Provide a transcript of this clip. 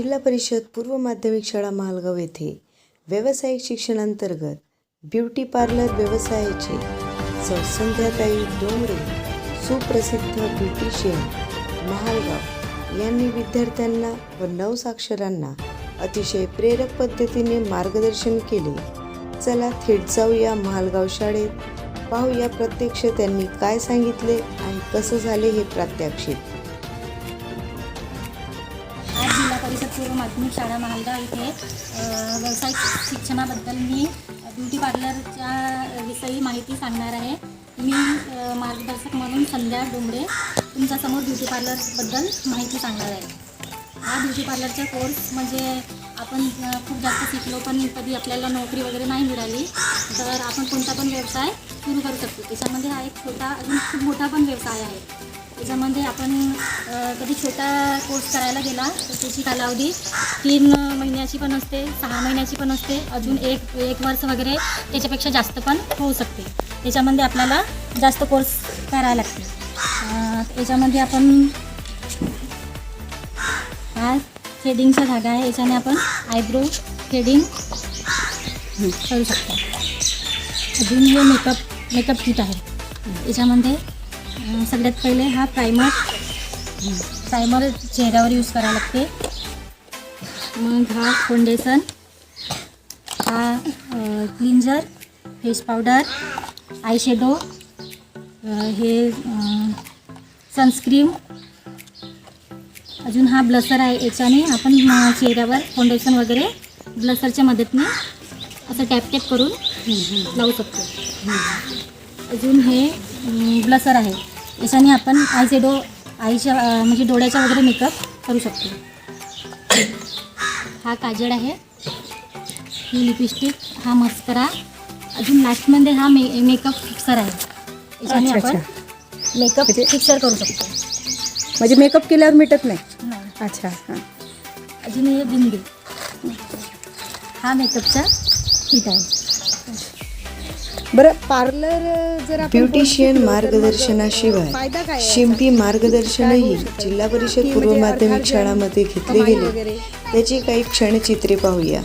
जिल्हा परिषद पूर्व माध्यमिक शाळा महालगाव येथे व्यावसायिक शिक्षणांतर्गत ब्युटी पार्लर व्यवसायाचे संध्याताई डोंगरे सुप्रसिद्ध ब्युटिशियन महालगाव यांनी विद्यार्थ्यांना व नवसाक्षरांना अतिशय प्रेरक पद्धतीने मार्गदर्शन केले. चला थेट जाऊया महालगाव शाळेत. पाहूया प्रत्यक्ष त्यांनी काय सांगितले आणि कसं झाले हे प्रात्यक्षिक. पूर्व माध्यमिक शाळा महालगाव इथे व्यावसायिक शिक्षणाबद्दल मी ब्युटी पार्लरच्या विषयी माहिती सांगणार आहे. मी मार्गदर्शक म्हणून संध्या डोंगरे तुमच्यासमोर ब्युटी पार्लरबद्दल माहिती सांगणार आहे. हा ब्युटी पार्लरचा कोर्स म्हणजे आपण खूप जास्त शिकलो पण कधी आपल्याला नोकरी वगैरे नाही मिळाली तर आपण कोणता पण व्यवसाय सुरू करू शकतो. त्याच्यामध्ये हा एक छोटा अजून खूप मोठा पण व्यवसाय आहे. त्याच्यामध्ये आपण कधी छोटा कोर्स करायला गेला तर त्याची कालावधी तीन महिन्याची पण असते सहा महिन्याची पण असते अजून एक एक वर्ष वगैरे त्याच्यापेक्षा जास्त पण होऊ शकते. त्याच्यामध्ये आपल्याला जास्त कोर्स करायला लागते. याच्यामध्ये आपण हा थ्रेडिंगचा धागा आहे याच्याने आपण आयब्रो थ्रेडिंग करू शकतो. अजून हे मेकअप मेकअप किट आहे. याच्यामध्ये सगळ्यात पहिले हा प्रायमर प्रायमर चेहऱ्यावर यूज करावं लागते. मग हा फाउंडेशन हा cleanser face powder eye shadow हे सनस्क्रीम अजून हा ब्लसर आहे याच्याने आपण चेहऱ्यावर फाउंडेशन वगैरे ब्लसरच्या मदतीने असं टॅप टॅप करून लावू शकतो. अजून हे ब्लसर आहे. याच्याने आपण आयशेडो आईच्या अं, म्हणजे डोळ्याचा वगैरे मेकअप करू शकतो. हा काजळ आहे. ही लिपस्टिक हा मस्करा अजून लास्टमध्ये हा मे मेकअप फिक्सर आहे. याच्याने आपण मेकअप म्हणजे- फिक्सर करू शकतो. म्हणजे मेकअप केल्यावर मिटत नाही? नाही. अच्छा हां. अजून हे बिंदी. हा मेकअपचा किट आहे. बरं पार्लर जर ब्युटिशियन मार्गदर्शनाशिवाय शिंपी मार्गदर्शनही? जिल्हा परिषद पूर्व म्हणजे माध्यमिक शाळामध्ये घेतले गेले? त्याची काही क्षणचित्रे पाहूया